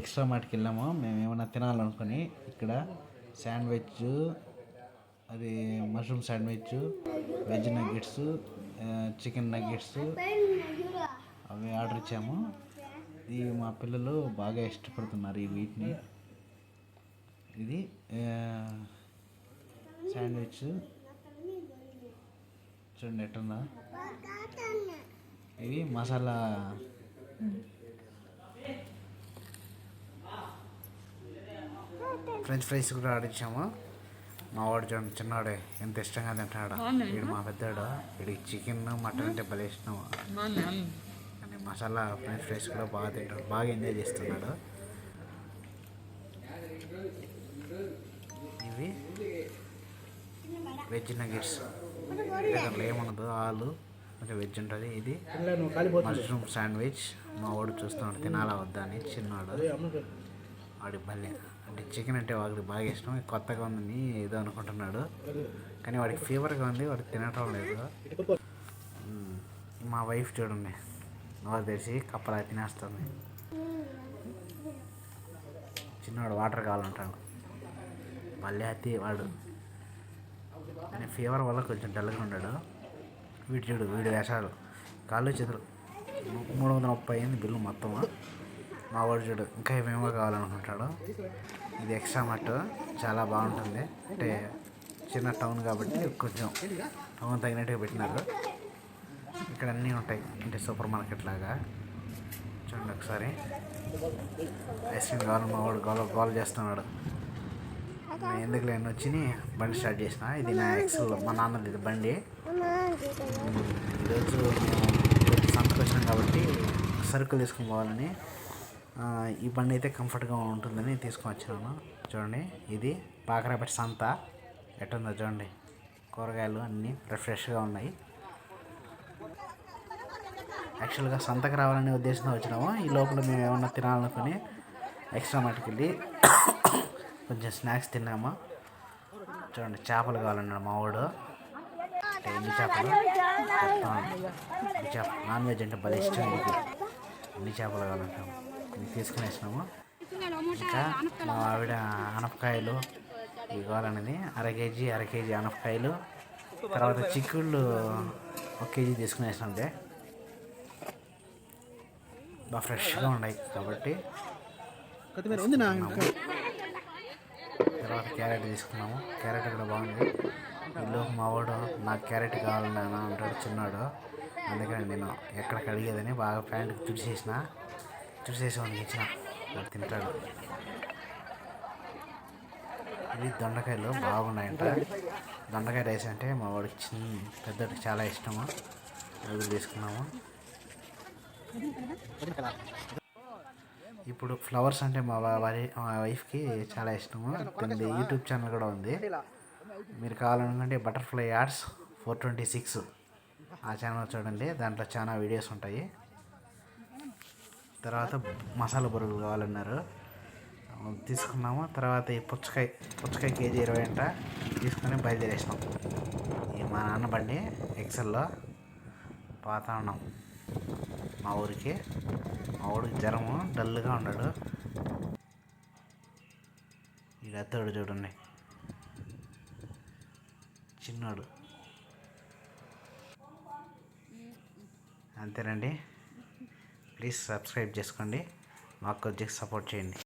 Extra మార్ట్కి వెళ్ళాము. మేము ఏమైనా తినాలనుకుని ఇక్కడ శాండ్విచ్ అది mushroom sandwich veg nuggets chicken nuggets అవి ఆర్డర్ ఇచ్చాము. ఇది మా పిల్లలు బాగా ఇష్టపడుతున్నారు ఈ వీటిని. ఇది శాండ్విచ్. చూడండి ఎట్టుందా ఇవి మసాలా. ఫ్రెంచ్ ఫ్రైస్ కూడా ఆడిచ్చాము మా వాడు చూడండి చిన్నవాడే ఎంత ఇష్టంగా తింటాడు వీడు మా పెద్దాడు వీడికి చికెన్ మటన్ అంటే భలే ఇష్టం. కానీ మసాలా ఫ్రెంచ్ ఫ్రైస్ కూడా బాగా తింటాడు బాగా ఎంజాయ్ చేస్తున్నాడు. ఇవి వెజ్ నగెట్స్. దాంట్లో ఏముండదు ఆలు కొంచెం వెజ్ ఉంటుంది. ఇది మష్రూమ్ శాండ్విచ్. మా వాడు చూస్తున్నాడు తినాలా వద్దా అని. చిన్నాడు వాడి భలే. అంటే చికెన్ అంటే వాడికి బాగా ఇష్టం. కొత్తగా ఉందని ఏదో అనుకుంటున్నాడు. కానీ వాడికి ఫీవర్గా ఉంది వాడు తినటం లేదు. మా వైఫ్ చూడండి. నోరు తెరిచి కప్పలా తినేస్తుంది. చిన్నవాడు వాటర్ కావాలంటాడు. మళ్ళీ అతి వాడు. కానీ ఫీవర్ వల్ల కొంచెం డల్గా ఉన్నాడు. వీడు చూడు వీడు వేషాలు. కాళ్ళు చేతులు. మూడు వందల ముప్పై అయింది బిల్లు మొత్తము. మా వాడు చూడు ఇంకా ఏమేమో కావాలనుకుంటాడు. ఇది ఎక్స్ట్రా మట్ చాలా బాగుంటుంది. అంటే చిన్న టౌన్ కాబట్టి కొంచెం టౌన్ తగినట్టుగా పెట్టినారు. ఇక్కడ అన్నీ ఉంటాయి. అంటే సూపర్ మార్కెట్ లాగా. చూడండి ఒకసారి. ఐస్ క్రీమ్ కావాలి మా వాడు గోల గోల చేస్తున్నాడు. నేను ఎందుకు లేని? వచ్చి బండి స్టార్ట్ చేసిన. ఇది నా ఎక్సెల్ మా నాన్నది ఇది బండి. ఈరోజు మేము సంతకు వచ్చినాం కాబట్టి సరుకులు తీసుకుని పోవాలని ఈ బండి అయితే కంఫర్ట్గా ఉంటుందని తీసుకొని వచ్చినాను చూడండి ఇది పాకరాపేట సంత. ఎట్టుందో చూడండి కూరగాయలు అన్నీ ఫ్రెష్గా ఉన్నాయి. యాక్చువల్గా సంతకు రావాలనే ఉద్దేశంతో వచ్చినాము. ఈ లోపల మేము ఏమన్నా తినాలనుకుని ఎక్స్ట్రా మటుకు వెళ్ళి కొంచెం స్నాక్స్ తిన్నాము. చూడండి చేపలు కావాలన్నాడు మా వాడు. అంటే ఎన్ని చేపలు? చెప్తాను. చేప నాన్ వెజ్ అంటే భలే ఇష్టం మీకు ఎన్ని చేపలు కావాలంటాము కొన్ని తీసుకుని వచ్చినాము ఇంకా మా ఆవిడ ఆనపకాయలు ఇవి కావాలనేది అర కేజీ అర కేజీ ఆనపకాయలు తర్వాత చిక్కుళ్ళు ఒక కేజీ తీసుకుని వేసినాంటే బాగా ఫ్రెష్గా ఉన్నాయి కాబట్టి. తర్వాత క్యారెట్ తీసుకున్నాము. క్యారెట్ కూడా బాగుంది. ఇల్లు మా వాడు నాకు క్యారెట్ కావాలని అంటాడు చిన్నాడు. అందుకని నేను ఎక్కడికి అడిగేదని బాగా ప్యాంట్ తుడిచేసిన తుడిచేసి ఇచ్చిన వాడు తింటాడు. ఇవి దొండకాయలు బాగున్నాయంట. దొండకాయ రైస్ అంటే మా వాడికి చిన్న పెద్దకి చాలా ఇష్టము. అవి తీసుకున్నాము. ఇప్పుడు ఫ్లవర్స్ అంటే మా వారి మా వైఫ్కి చాలా ఇష్టము. తనది యూట్యూబ్ ఛానల్ కూడా ఉంది. మీరు కావాలనుకుంటే butterfly ads four twenty six ఆ ఛానల్ చూడండి. దాంట్లో చాలా వీడియోస్ ఉంటాయి. తర్వాత మసాలా బురుగులు కావాలన్నారు. తీసుకున్నాము. తర్వాత ఈ పుచ్చకాయ పుచ్చకాయ కేజీ ఇరవై అంట. తీసుకొని బయలుదేరేసినాం. ఈ మా నాన్న బండి ఎక్సెల్లో పోతా ఉన్నాం మా ఊరికి మా ఊరికి జ్వరము డల్గా ఉన్నాడు ఈ అత్తడు చూడండి. చిన్నాడు. అంతేనండి. ప్లీజ్ సబ్స్క్రైబ్ చేసుకోండి. మాకు కొద్దిగా సపోర్ట్ చేయండి.